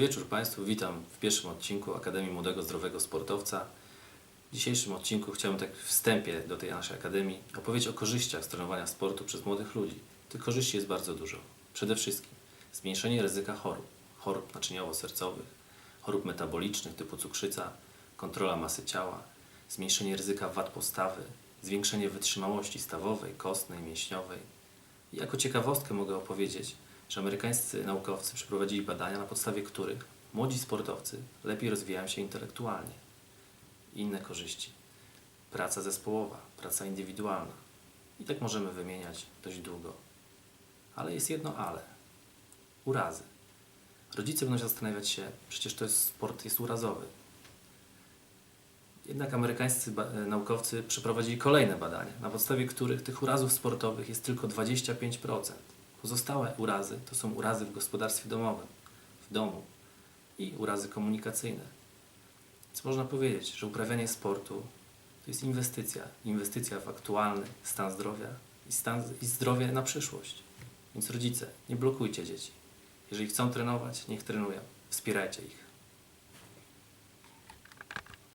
Wieczór Państwu, witam w pierwszym odcinku Akademii Młodego Zdrowego Sportowca. W dzisiejszym odcinku chciałbym tak wstępie do tej naszej Akademii opowiedzieć o korzyściach z trenowania sportu przez młodych ludzi. Tych korzyści jest bardzo dużo. Przede wszystkim zmniejszenie ryzyka chorób, chorób naczyniowo-sercowych, chorób metabolicznych typu cukrzyca, kontrola masy ciała, zmniejszenie ryzyka wad postawy, zwiększenie wytrzymałości stawowej, kostnej, mięśniowej. I jako ciekawostkę mogę opowiedzieć, że amerykańscy naukowcy przeprowadzili badania, na podstawie których młodzi sportowcy lepiej rozwijają się intelektualnie. Inne korzyści. Praca zespołowa, praca indywidualna. I tak możemy wymieniać dość długo. Ale jest jedno ale. Urazy. Rodzice będą się zastanawiać się, przecież to jest sport jest urazowy. Jednak amerykańscy e, naukowcy przeprowadzili kolejne badania, na podstawie których tych urazów sportowych jest tylko 25%. Pozostałe urazy to są urazy w gospodarstwie domowym, w domu i urazy komunikacyjne. Więc można powiedzieć, że uprawianie sportu to jest inwestycja. Inwestycja w aktualny stan zdrowia i, stan, i zdrowie na przyszłość. Więc rodzice, nie blokujcie dzieci. Jeżeli chcą trenować, niech trenują. Wspierajcie ich.